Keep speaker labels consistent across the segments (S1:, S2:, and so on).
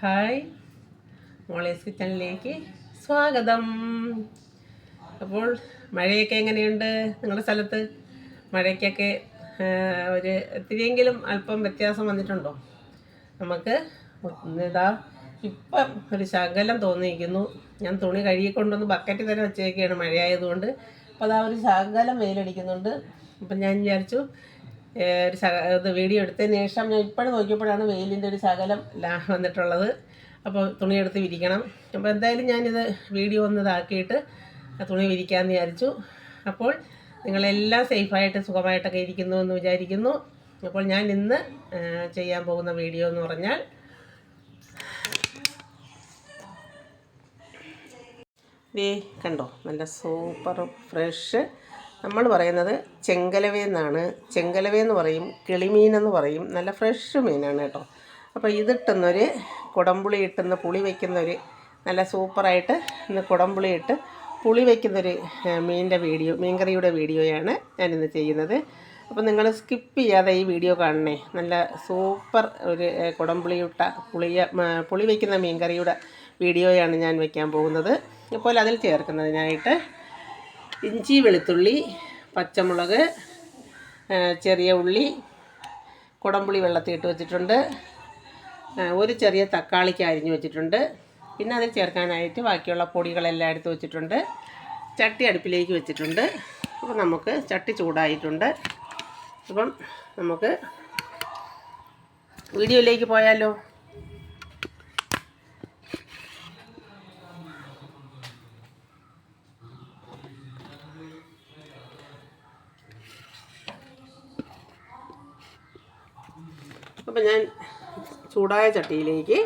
S1: Hi. മോളേസ് കിച്ചണിലേക്ക് സ്വാഗതം. അപ്പോൾ മഴയൊക്കെ എങ്ങനെയുണ്ട് നിങ്ങളുടെ സ്ഥലത്ത്? മഴയ്ക്കൊക്കെ ഒരു ഇത്തിരിയെങ്കിലും അല്പം വ്യത്യാസം വന്നിട്ടുണ്ടോ? നമുക്ക് ഇതാ ഇപ്പം ഒരു ശകലം തോന്നിയിരിക്കുന്നു. ഞാൻ തുണി കഴുകിക്കൊണ്ടൊന്ന് ബക്കറ്റിൽ തന്നെ വെച്ചേക്കാണ് മഴയായതുകൊണ്ട്. അപ്പോൾ അതാ ഒരു ശകലം വെയിലടിക്കുന്നുണ്ട്. അപ്പം ഞാൻ വിചാരിച്ചു ഒരു ശക വീഡിയോ എടുത്തതിന് ശേഷം ഞാൻ ഇപ്പോഴും നോക്കിയപ്പോഴാണ് വെയിലിന്റെ ഒരു ശകലം ലാ വന്നിട്ടുള്ളത്. അപ്പോൾ തുണിയെടുത്ത് വിരിക്കണം. അപ്പോൾ എന്തായാലും ഞാനിത് വീഡിയോ ഒന്ന് ഇതാക്കിയിട്ട് തുണി വിരിക്കാമെന്ന് വിചാരിച്ചു. അപ്പോൾ നിങ്ങളെല്ലാം സേഫായിട്ട് സുഖമായിട്ടൊക്കെ ഇരിക്കുന്നു എന്ന് വിചാരിക്കുന്നു. അപ്പോൾ ഞാൻ ഇന്ന് ചെയ്യാൻ പോകുന്ന വീഡിയോ എന്ന് പറഞ്ഞാൽ ദേ കണ്ടോ? നല്ല സൂപ്പർ ഫ്രഷ് നമ്മൾ പറയുന്നത് ചെങ്കലവേന്നാണ് ചെങ്കലവേന്ന് പറയും കിളിമീനെന്ന് പറയും. നല്ല ഫ്രഷ് മീനാണ് കേട്ടോ. അപ്പോൾ ഇതിട്ടുന്നൊരു കുടംപുളി ഇട്ടുന്ന പുളി വയ്ക്കുന്നൊരു നല്ല സൂപ്പറായിട്ട് ഇന്ന് കുടംപുളി ഇട്ട് പുളി വയ്ക്കുന്നൊരു മീനിന്റെ വീഡിയോ മീൻകറിയുടെ വീഡിയോയാണ് ഞാനിന്ന് ചെയ്യുന്നത്. അപ്പോൾ നിങ്ങൾ സ്കിപ്പ് ചെയ്യാതെ ഈ വീഡിയോ കാണണേ. നല്ല സൂപ്പർ ഒരു കുടംപുളിയിട്ട പുളിയ പുളി വയ്ക്കുന്ന മീൻകറിയുടെ വീഡിയോയാണ് ഞാൻ വയ്ക്കാൻ പോകുന്നത്. അപ്പോൾ അതിൽ ചേർക്കുന്നതിനായിട്ട് ഇഞ്ചി വെളുത്തുള്ളി പച്ചമുളക് ചെറിയ ഉള്ളി കുടംപുളി വെള്ളത്തിൽ ഇട്ട് വെച്ചിട്ടുണ്ട്. ഒരു ചെറിയ തക്കാളിക്ക് അരിഞ്ഞു വെച്ചിട്ടുണ്ട്. പിന്നെ അതിൽ ചേർക്കാനായിട്ട് ബാക്കിയുള്ള പൊടികളെല്ലാം എടുത്ത് വെച്ചിട്ടുണ്ട്. ചട്ടി അടുപ്പിലേക്ക് വെച്ചിട്ടുണ്ട്. അപ്പോൾ നമുക്ക് ചട്ടി ചൂടായിട്ടുണ്ട്. അപ്പം നമുക്ക് വീഡിയോയിലേക്ക് പോയാലോ? അപ്പം ഞാൻ ചൂടായ ചട്ടിയിലേക്ക്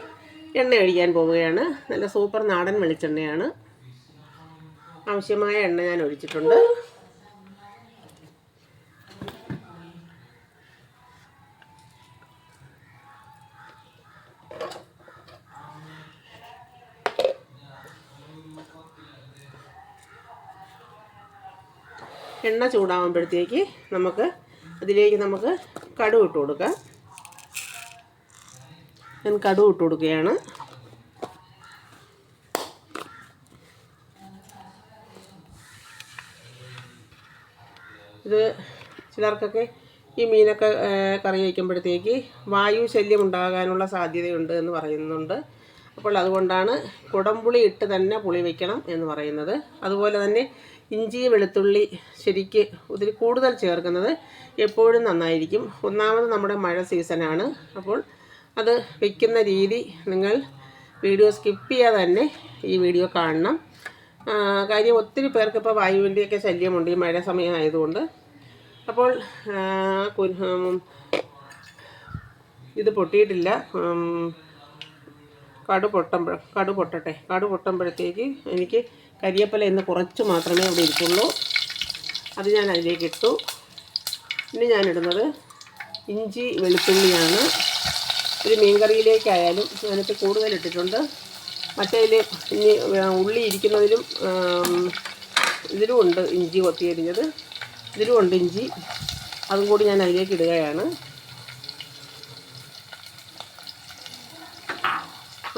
S1: എണ്ണ ഒഴിക്കാൻ പോവുകയാണ്. നല്ല സൂപ്പർ നാടൻ വെളിച്ചെണ്ണയാണ്. ആവശ്യമായ എണ്ണ ഞാൻ ഒഴിച്ചിട്ടുണ്ട്. എണ്ണ ചൂടാകുമ്പോഴത്തേക്ക് നമുക്ക് അതിലേക്ക് നമുക്ക് കടുക് കൊടുക്കാം. ഞാൻ കടുവ് ഇട്ട് കൊടുക്കുകയാണ്. ഇത് ചിലർക്കൊക്കെ ഈ മീനൊക്കെ കറി വയ്ക്കുമ്പോഴത്തേക്ക് വായു ശല്യം ഉണ്ടാകാനുള്ള സാധ്യതയുണ്ട് എന്ന് പറയുന്നുണ്ട്. അപ്പോൾ അതുകൊണ്ടാണ് കുടംപുളി ഇട്ട് തന്നെ പുളി വയ്ക്കണം എന്ന് പറയുന്നത്. അതുപോലെ തന്നെ ഇഞ്ചി വെളുത്തുള്ളി ശരിക്ക് ഒത്തിരി കൂടുതൽ ചേർക്കുന്നത് എപ്പോഴും നന്നായിരിക്കും. ഒന്നാമത് നമ്മുടെ മഴ സീസണാണ്. അപ്പോൾ അത് വയ്ക്കുന്ന രീതി നിങ്ങൾ വീഡിയോ സ്കിപ്പ് ചെയ്യാതെ തന്നെ ഈ വീഡിയോ കാണണം. കാര്യം ഒത്തിരി പേർക്ക് ഇപ്പോൾ വായുവിന്റെയൊക്കെ ശല്യമുണ്ട് ഈ മഴ സമയമായതുകൊണ്ട്. അപ്പോൾ ഇത് പൊട്ടിയിട്ടില്ല. കടു പൊട്ടുമ്പോൾ കടു പൊട്ടട്ടെ. കടു പൊട്ടുമ്പോഴത്തേക്ക് എനിക്ക് കരിയപ്പല ഇന്ന് കുറച്ച് മാത്രമേ അവിടെ ഇരിക്കുള്ളൂ. അത് ഞാൻ അതിലേക്ക് ഇട്ടു. ഇനി ഞാനിടുന്നത് ഇഞ്ചി വെളുത്തുള്ളിയാണ്. ഒരു മീൻകറിയിലേക്കായാലും ഞാനിപ്പോൾ കൂടുതൽ ഇട്ടിട്ടുണ്ട് മറ്റേതിൽ ഇനി ഉള്ളി ഇരിക്കുന്നതിലും ഇതിലും ഉണ്ട് ഇഞ്ചി കൊത്തിയരിഞ്ഞത് ഇതിലും ഉണ്ട് ഇഞ്ചി. അതും കൂടി ഞാൻ അതിലേക്ക് ഇടുകയാണ്.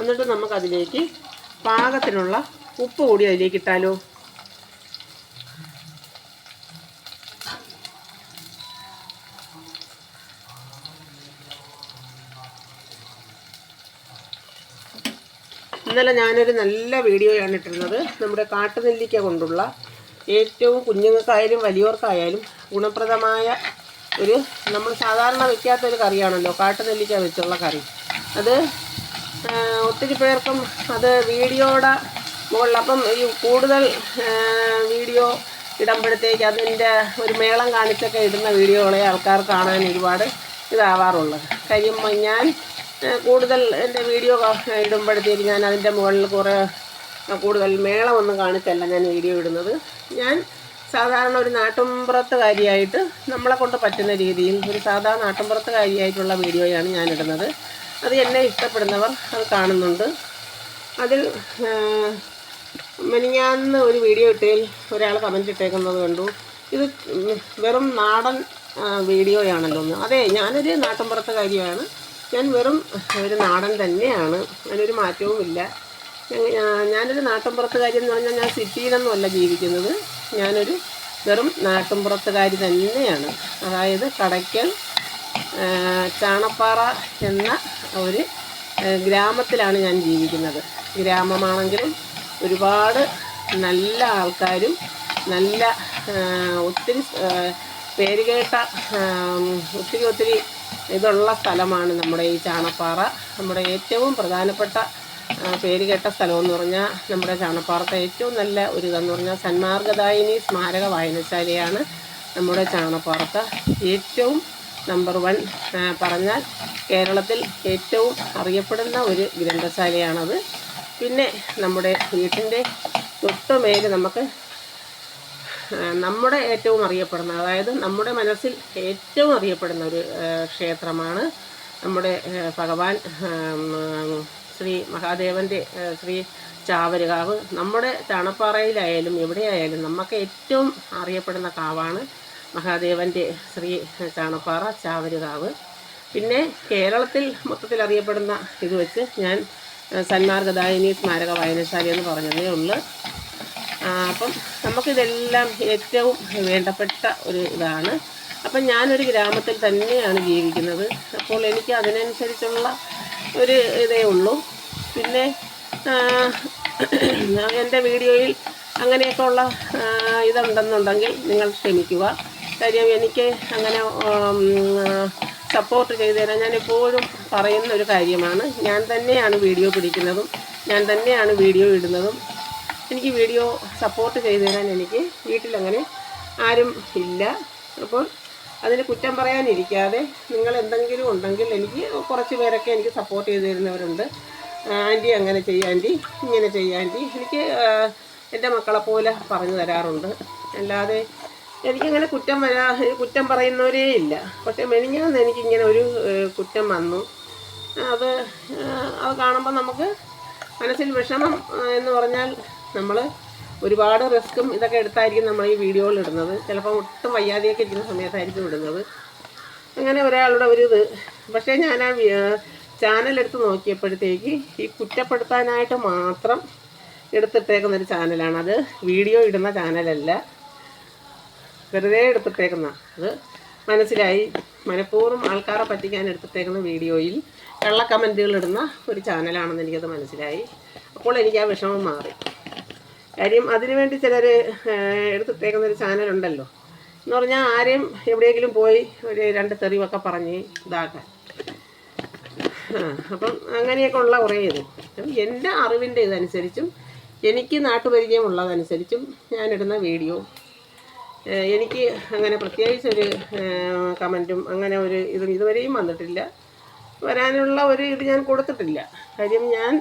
S1: എന്നിട്ട് നമുക്കതിലേക്ക് പാകത്തിനുള്ള ഉപ്പ് കൂടി അതിലേക്ക് ഇട്ടാലോ? ഇന്നലെ ഞാനൊരു നല്ല വീഡിയോയാണ് ഇട്ടിരുന്നത്. നമ്മുടെ കാട്ടുനെല്ലിക്ക കൊണ്ടുള്ള ഏറ്റവും കുഞ്ഞുങ്ങൾക്കായാലും വലിയവർക്കായാലും ഗുണപ്രദമായ ഒരു നമ്മൾ സാധാരണ വയ്ക്കാത്തൊരു കറിയാണല്ലോ കാട്ടുനെല്ലിക്ക വെച്ചുള്ള കറി. അത് ഒത്തിരി പേർക്കും അത് വീഡിയോയുടെ മുകളിൽ അപ്പം ഈ കൂടുതൽ വീഡിയോ ഇടുമ്പോഴത്തേക്ക് അതിന്റെ ഒരു മേളം കാണിച്ചൊക്കെ ഇടുന്ന വീഡിയോകളെ ആൾക്കാർ കാണാൻ ഒരുപാട് ഇതാവാറുള്ളത്. കാര്യം ഞാൻ കൂടുതൽ എന്റെ വീഡിയോ ഇടുമ്പോഴത്തേക്ക് ഞാൻ അതിന്റെ മുകളിൽ കുറേ കൂടുതൽ മേളമൊന്നും കാണിച്ചല്ല ഞാൻ വീഡിയോ ഇടുന്നത്. ഞാൻ സാധാരണ ഒരു നാട്ടുംപുറത്തുകാരിയായിട്ട് നമ്മളെ കൊണ്ട് പറ്റുന്ന രീതിയിൽ ഒരു സാധാ നാട്ടുംപുറത്തുകാരിയായിട്ടുള്ള വീഡിയോയാണ് ഞാൻ ഇടുന്നത്. അത് എന്നെ ഇഷ്ടപ്പെടുന്നവർ അത് കാണുന്നുണ്ട്. അതിൽ മെനിഞ്ഞാന്ന് ഒരു വീഡിയോ ഇട്ടതിൽ ഒരാൾ കമന്റ് ഇട്ടേക്കുന്നത് കണ്ടു. ഇത് വെറും നാടൻ വീഡിയോയാണല്ലോ ഒന്ന് അതെ ഞാനൊരു നാട്ടിൻപുറത്തുകാരിയാണ്. ഞാൻ വെറും ഒരു നാടൻ തന്നെയാണ്. അതിനൊരു മാറ്റവുമില്ല. ഞാനൊരു നാട്ടിൻപുറത്തുകാരി എന്ന് പറഞ്ഞാൽ ഞാൻ സിറ്റിയിലൊന്നുമല്ല ജീവിക്കുന്നത്. ഞാനൊരു വെറും നാട്ടിൻപുറത്തുകാരി തന്നെയാണ്. അതായത് കടയ്ക്കൽ ചാണപ്പാറ എന്ന ഒരു ഗ്രാമത്തിലാണ് ഞാൻ ജീവിക്കുന്നത്. ഗ്രാമമാണെങ്കിലും ഒരുപാട് നല്ല ആൾക്കാരും നല്ല ഒത്തിരി പേരുകേട്ട ഒത്തിരി ഒത്തിരി ഇതുള്ള സ്ഥലമാണ് നമ്മുടെ ഈ ചാണപ്പാറ. നമ്മുടെ ഏറ്റവും പ്രധാനപ്പെട്ട പേര് കേട്ട സ്ഥലമെന്ന് പറഞ്ഞാൽ നമ്മുടെ ചാണപ്പാറത്തെ ഏറ്റവും നല്ല ഒരു ഇതെന്ന് പറഞ്ഞാൽ സന്മാർഗദായിനി സ്മാരക വായനശാലയാണ് നമ്മുടെ ചാണപ്പാറത്ത്. ഏറ്റവും നമ്പർ വൺ പറഞ്ഞാൽ കേരളത്തിൽ ഏറ്റവും അറിയപ്പെടുന്ന ഒരു ഗ്രന്ഥശാലയാണത്. പിന്നെ നമ്മുടെ വീട്ടിന്റെ തൊട്ടുമേൽ നമുക്ക് നമ്മുടെ ഏറ്റവും അറിയപ്പെടുന്ന അതായത് നമ്മുടെ മനസ്സിൽ ഏറ്റവും അറിയപ്പെടുന്ന ഒരു ക്ഷേത്രമാണ് നമ്മുടെ ഭഗവാൻ ശ്രീ മഹാദേവന്റെ ശ്രീ ചാവരുകാവ്. നമ്മുടെ ചാണപ്പാറയിലായാലും എവിടെയായാലും നമുക്ക് ഏറ്റവും അറിയപ്പെടുന്ന കാവാണ് മഹാദേവന്റെ ശ്രീ ചാണപ്പാറ ചാവരുകാവ്. പിന്നെ കേരളത്തിൽ മൊത്തത്തിൽ അറിയപ്പെടുന്ന ഇത് വെച്ച് ഞാൻ സന്മാർഗദായിനി സ്മാരക വായനശാല എന്ന് പറഞ്ഞതേ ഉള്ളൂ. അപ്പം നമുക്കിതെല്ലാം ഏറ്റവും വേണ്ടപ്പെട്ട ഒരു ഇതാണ്. അപ്പം ഞാനൊരു ഗ്രാമത്തിൽ തന്നെയാണ് ജീവിക്കുന്നത്. അപ്പോൾ എനിക്ക് അതിനനുസരിച്ചുള്ള ഒരു ഇതേ ഉള്ളൂ. പിന്നെ എന്റെ വീഡിയോയിൽ അങ്ങനെയൊക്കെ ഉള്ള ഇതുണ്ടെന്നുണ്ടെങ്കിൽ നിങ്ങൾ ക്ഷമിക്കുക. കാര്യം എനിക്ക് അങ്ങനെ സപ്പോർട്ട് ചെയ്തു തരാൻ ഞാൻ എപ്പോഴും പറയുന്ന ഒരു കാര്യമാണ്. ഞാൻ തന്നെയാണ് വീഡിയോ പിടിക്കുന്നതും ഞാൻ തന്നെയാണ് വീഡിയോ ഇടുന്നതും. എനിക്ക് വീഡിയോ സപ്പോർട്ട് ചെയ്തു തരാൻ എനിക്ക് വീട്ടിലങ്ങനെ ആരും ഇല്ല. അപ്പോൾ അതിന് കുറ്റം പറയാനിരിക്കാതെ നിങ്ങൾ എന്തെങ്കിലും ഉണ്ടെങ്കിൽ എനിക്ക് കുറച്ച് പേരൊക്കെ എനിക്ക് സപ്പോർട്ട് ചെയ്തു തരുന്നവരുണ്ട് ആന്റി അങ്ങനെ ചെയ്യാന്റി ഇങ്ങനെ ചെയ്യാന്റി എനിക്ക് എന്റെ മക്കളെ പോലെ പറഞ്ഞു തരാറുണ്ട്. അല്ലാതെ എനിക്കങ്ങനെ കുറ്റം വരാ കുറ്റം പറയുന്നവരേ ഇല്ല. പക്ഷേ മെനിഞ്ഞാന്ന് എനിക്കിങ്ങനെ ഒരു കുറ്റം വന്നു. അത് അത് കാണുമ്പോൾ നമുക്ക് മനസ്സിൽ വിഷമം എന്ന് പറഞ്ഞാൽ നമ്മൾ ഒരുപാട് റിസ്ക്കും ഇതൊക്കെ എടുത്തായിരിക്കും നമ്മൾ ഈ വീഡിയോയിൽ ഇടുന്നത്. ചിലപ്പോൾ ഒട്ടും വയ്യാതെയൊക്കെ ഇരിക്കുന്ന സമയത്തായിരിക്കും ഇടുന്നത്. അങ്ങനെ ഒരാളുടെ ഒരു ഇത്. പക്ഷേ ഞാൻ ആ ചാനൽ എടുത്ത് നോക്കിയപ്പോഴത്തേക്ക് ഈ കുറ്റപ്പെടുത്താനായിട്ട് മാത്രം എടുത്തിട്ടേക്കുന്ന ഒരു ചാനലാണ് അത് വീഡിയോ ഇടുന്ന ചാനലല്ല വെറുതെ എടുത്തിട്ടേക്കുന്ന. അത് മനസ്സിലായി. മനഃപൂർവം ആൾക്കാരെ പറ്റിക്കാൻ എടുത്തിട്ടേക്കുന്ന വീഡിയോയിൽ കള്ള കമന്റുകൾ ഇടുന്ന ഒരു ചാനലാണെന്ന് എനിക്കത് മനസ്സിലായി. അപ്പോൾ എനിക്ക് ആ വിഷമം മാറി. കാര്യം അതിനുവേണ്ടി ചിലർ എടുത്തിട്ടേക്കുന്ന ഒരു ചാനലുണ്ടല്ലോ. എന്ന് പറഞ്ഞാൽ ആരെയും എവിടെയെങ്കിലും പോയി ഒരു രണ്ട് തെറിവൊക്കെ പറഞ്ഞ് ഇതാക്കാൻ. അപ്പം അങ്ങനെയൊക്കെ ഉള്ള കുറേ ഇത്. എന്റെ അറിവിന്റെ ഇതനുസരിച്ചും എനിക്ക് നാട്ടുപരിചയമുള്ളതനുസരിച്ചും ഞാനിടുന്ന വീഡിയോ എനിക്ക് അങ്ങനെ പ്രത്യേകിച്ചൊരു കമന്റും അങ്ങനെ ഒരു ഇതും ഇതുവരെയും വന്നിട്ടില്ല. വരാനുള്ള ഒരു ഇത് ഞാൻ കൊടുത്തിട്ടില്ല. കാര്യം ഞാൻ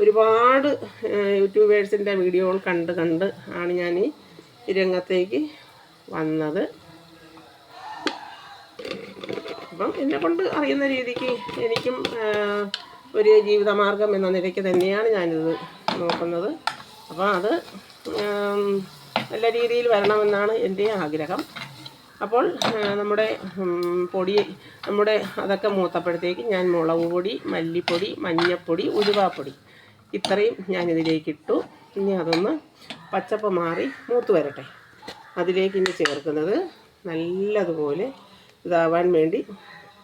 S1: ഒരുപാട് യൂട്യൂബേഴ്സിന്റെ വീഡിയോകൾ കണ്ട് കണ്ട് ആണ് ഞാൻ ഈ രംഗത്തേക്ക് വന്നത്. അപ്പം എന്നെ കൊണ്ട് അറിയുന്ന രീതിക്ക് എനിക്കും ഒരു ജീവിതമാർഗം എന്ന നിലയ്ക്ക് തന്നെയാണ് ഞാനിത് നോക്കുന്നത്. അപ്പോൾ അത് നല്ല രീതിയിൽ വരണമെന്നാണ് എന്റെ ആഗ്രഹം. അപ്പോൾ നമ്മുടെ പൊടി നമ്മുടെ അതൊക്കെ മൂത്തപ്പോഴത്തേക്ക് ഞാൻ മുളക് പൊടി മല്ലിപ്പൊടി മഞ്ഞൾപ്പൊടി ഉലുവാപ്പൊടി ഇത്രയും ഞാനിതിലേക്ക് ഇട്ടു. ഇനി അതൊന്ന് പച്ചപ്പ് മാറി മൂത്ത് വരട്ടെ. അതിലേക്ക് ഇനി ചേർക്കുന്നത് നല്ലതുപോലെ ഇതാവാൻ വേണ്ടി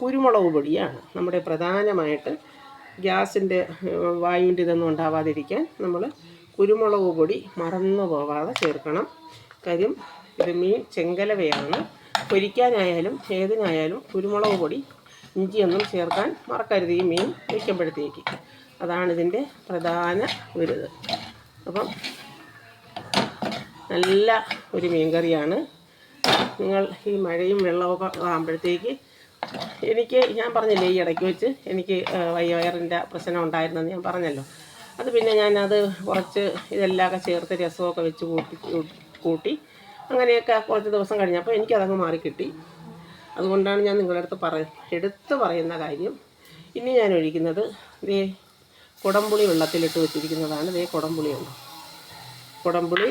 S1: കുരുമുളക് പൊടിയാണ്. നമ്മുടെ പ്രധാനമായിട്ട് ഗ്യാസിന്റെ വായുവിന്റെ ഇതൊന്നും ഉണ്ടാവാതിരിക്കാൻ നമ്മൾ കുരുമുളക് പൊടി മറന്നു പോവാതെ ചേർക്കണം. കാര്യം ഇത് മീൻ ചെങ്കലവയാണ്. പൊരിക്കാനായാലും ഏതിനായാലും കുരുമുളക് പൊടി ഇഞ്ചിയൊന്നും ചേർക്കാൻ മറക്കരുത് ഈ മീൻ വയ്ക്കുമ്പോഴത്തേക്ക് അതാണ് ഇതിന്റെ പ്രധാന ഒരു ഇത് അപ്പം നല്ല ഒരു മീൻകറിയാണ്. നിങ്ങൾ ഈ മഴയും വെള്ളമൊക്കെ ആകുമ്പോഴത്തേക്ക് എനിക്ക് ഞാൻ പറഞ്ഞില്ലേ ഈ ഇടയ്ക്ക് വെച്ച് എനിക്ക് വയറിന്റെ പ്രശ്നം ഉണ്ടായിരുന്നെന്ന് ഞാൻ പറഞ്ഞല്ലോ. അത് പിന്നെ ഞാനത് കുറച്ച് ഇതെല്ലാമൊക്കെ ചേർത്ത് രസമൊക്കെ വെച്ച് കൂട്ടി കൂട്ടി അങ്ങനെയൊക്കെ കുറച്ച് ദിവസം കഴിഞ്ഞപ്പോൾ എനിക്കതങ്ങ് മാറിക്കിട്ടി. അതുകൊണ്ടാണ് ഞാൻ നിങ്ങളുടെ അടുത്ത് പറ എടുത്ത് പറയുന്ന കാര്യം. ഇനി ഞാൻ ഒഴിക്കുന്നത് ദേ കുടംപുളി വെള്ളത്തിലിട്ട് വെച്ചിരിക്കുന്നതാണ്. ഇതേ കുടംപുളിയുണ്ട്. കുടംപുളി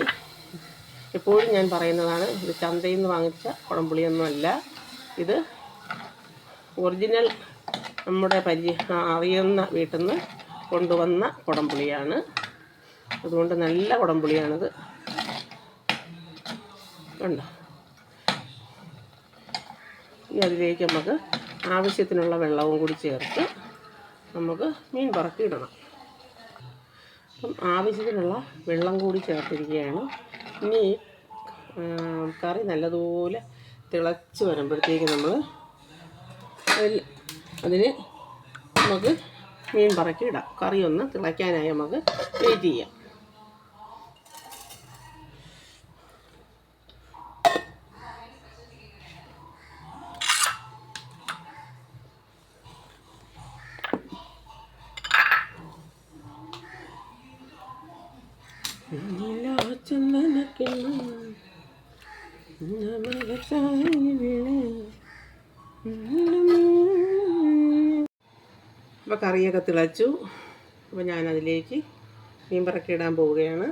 S1: എപ്പോഴും ഞാൻ പറയുന്നതാണ് ഇത് ചന്തയിൽ നിന്ന് വാങ്ങിച്ച കുടംപുളിയൊന്നുമല്ല. ഇത് ഒറിജിനൽ നമ്മുടെ പരി അറിയുന്ന വീട്ടിൽ നിന്ന് കൊണ്ടുവന്ന കുടംപുളിയാണ്. അതുകൊണ്ട് നല്ല കുടംപുളിയാണിത്. കണ്ടോ? ഇനി അതിലേക്ക് നമുക്ക് ആവശ്യത്തിനുള്ള വെള്ളവും കൂടി ചേർത്ത് നമുക്ക് മീൻ പറക്കി ഇടണം അപ്പം ആവശ്യത്തിനുള്ള വെള്ളം കൂടി ചേർത്തിരിക്കുകയാണ്. ഇനി കറി നല്ലതുപോലെ തിളച്ച് വരുമ്പോഴത്തേക്ക് നമ്മൾ അതിന് നമുക്ക് മീൻ പറക്കി ഇടാം കറി ഒന്ന് തിളയ്ക്കാനായി നമുക്ക് വെയിറ്റ് ചെയ്യാം. അപ്പോൾ കറിയൊക്കെ തിളച്ചു. അപ്പോൾ ഞാനതിലേക്ക് മീൻ പറക്കി ഇടാൻ പോവുകയാണ്.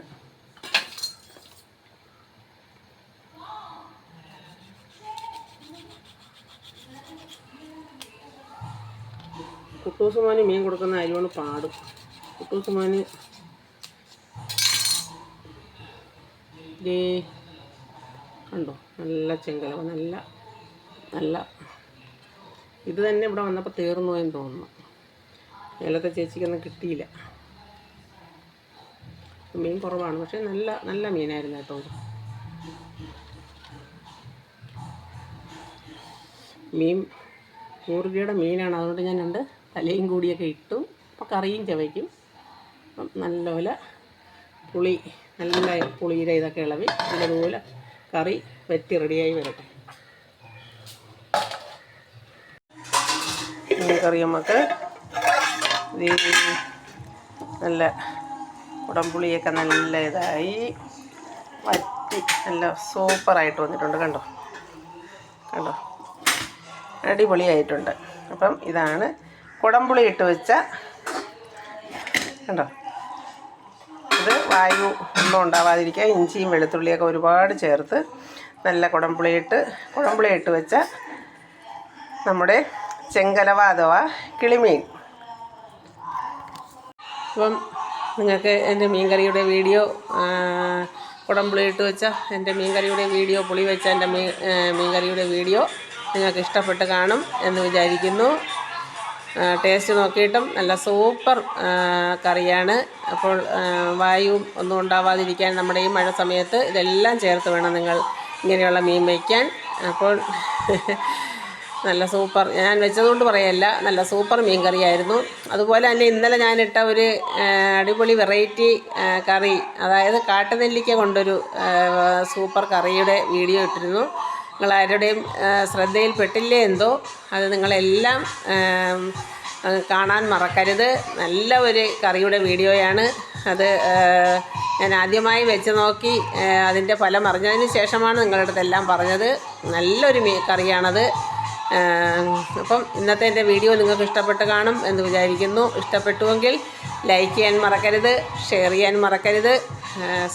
S1: കുട്ടൂസുമാന് മീൻ കൊടുക്കുന്ന അരിയോണ് പാടും. കുട്ടൂസുമാന് കണ്ടോ? നല്ല ചെങ്കലവ നല്ല നല്ല. ഇത് തന്നെ ഇവിടെ വന്നപ്പോൾ തീർന്നു എന്ന് തോന്നുന്നു. മേലത്തെ ചേച്ചിക്കൊന്നും കിട്ടിയില്ല. മീൻ കുറവാണ്. പക്ഷെ നല്ല നല്ല മീനായിരുന്നു കേട്ടോ മീൻ നൂറ് മീനാണ്. അതുകൊണ്ട് ഞാൻ രണ്ട് തലയും കൂടിയൊക്കെ ഇട്ടു. അപ്പോൾ കറിയും ചവയ്ക്കും. അപ്പം നല്ലപോലെ പുളി നല്ല പുളിയുടെ ഇതൊക്കെ ഇളവി. നല്ലതുപോലെ കറി വെറ്റി റെഡിയായി വരട്ടെ കറിയമ്മക്ക് നല്ല കുടംപുളിയൊക്കെ നല്ല ഇതായി. വറ്റി നല്ല സൂപ്പറായിട്ട് വന്നിട്ടുണ്ട് കണ്ടോ? കണ്ടോ? അടിപൊളിയായിട്ടുണ്ട്. അപ്പം ഇതാണ് കുടംപുളി ഇട്ട് വെച്ച കണ്ടോ? ഇത് വായു ഒന്നും ഉണ്ടാവാതിരിക്കാൻ ഇഞ്ചിയും വെളുത്തുള്ളിയൊക്കെ ഒരുപാട് ചേർത്ത് നല്ല കുടംപുളിയിട്ട് കുടംപുളി ഇട്ട് വെച്ച നമ്മുടെ ചെങ്കലവ അഥവാ കിളിമീൻ. അപ്പം നിങ്ങൾക്ക് എന്റെ മീൻകറിയുടെ വീഡിയോ കുടംപുളിയിട്ട് വെച്ച എന്റെ മീൻകറിയുടെ വീഡിയോ പുളി വെച്ച എന്റെ മീൻ മീൻകറിയുടെ വീഡിയോ നിങ്ങൾക്ക് ഇഷ്ടപ്പെട്ട് കാണും എന്ന് വിചാരിക്കുന്നു. ടേസ്റ്റ് നോക്കിയിട്ടും നല്ല സൂപ്പർ കറിയാണ്. അപ്പോൾ വായുവും വായു ഒന്നും ഉണ്ടാവാതിരിക്കാൻ നമ്മുടെ ഈ മഴ സമയത്ത് ഇതെല്ലാം ചേർത്ത് വേണം നിങ്ങൾ ഇങ്ങനെയുള്ള മീൻ വയ്ക്കാൻ. അപ്പോൾ നല്ല സൂപ്പർ. ഞാൻ വെച്ചതുകൊണ്ട് പറയല്ല നല്ല സൂപ്പർ മീൻ കറിയായിരുന്നു അതുപോലെ തന്നെ ഇന്നലെ ഞാനിട്ട ഒരു അടിപൊളി വെറൈറ്റി കറി അതായത് കാട്ടുനെല്ലിക്ക കൊണ്ടൊരു സൂപ്പർ കറിയുടെ വീഡിയോ ഇട്ടിരുന്നു. നിങ്ങൾ ആരുടെയും ശ്രദ്ധയിൽ ശ്രദ്ധയിൽപ്പെട്ടില്ലേ എന്തോ അത് നിങ്ങളെല്ലാം കാണാൻ മറക്കരുത്. നല്ല ഒരു കറിയുടെ വീഡിയോയാണ് അത് ഞാൻ ആദ്യമായി വെച്ച് നോക്കി അതിന്റെ ഫലം അറിഞ്ഞതിന് ശേഷമാണ് നിങ്ങളുടെ അടുത്തെല്ലാം പറഞ്ഞത്. നല്ലൊരു കറിയാണത്. അപ്പം ഇന്നത്തെ എന്റെ വീഡിയോ നിങ്ങൾക്ക് ഇഷ്ടപ്പെട്ട് കാണും എന്ന് വിചാരിക്കുന്നു. ഇഷ്ടപ്പെട്ടുവെങ്കിൽ ലൈക്ക് ചെയ്യാൻ മറക്കരുത് ഷെയർ ചെയ്യാൻ മറക്കരുത്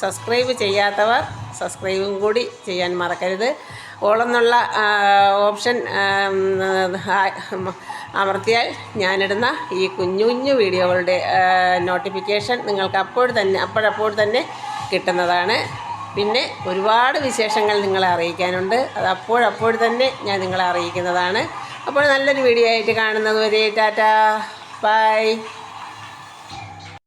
S1: സബ്സ്ക്രൈബ് ചെയ്യാത്തവർ സബ്സ്ക്രൈബും കൂടി ചെയ്യാൻ മറക്കരുത്. ഓളെന്നുള്ള ഓപ്ഷൻ അമർത്തിയാൽ ഞാനിടുന്ന ഈ കുഞ്ഞു കുഞ്ഞു വീഡിയോകളുടെ നോട്ടിഫിക്കേഷൻ നിങ്ങൾക്ക് അപ്പോൾ തന്നെ അപ്പോഴപ്പോൾ തന്നെ കിട്ടുന്നതാണ്. പിന്നെ ഒരുപാട് വിശേഷങ്ങൾ നിങ്ങളെ അറിയിക്കാനുണ്ട്. അത് അപ്പോഴപ്പോൾ തന്നെ ഞാൻ നിങ്ങളെ അറിയിക്കുന്നതാണ്. അപ്പോൾ നല്ലൊരു വീഡിയോ ആയിട്ട് കാണുന്നത് വരെ ടാറ്റാ. ബൈ.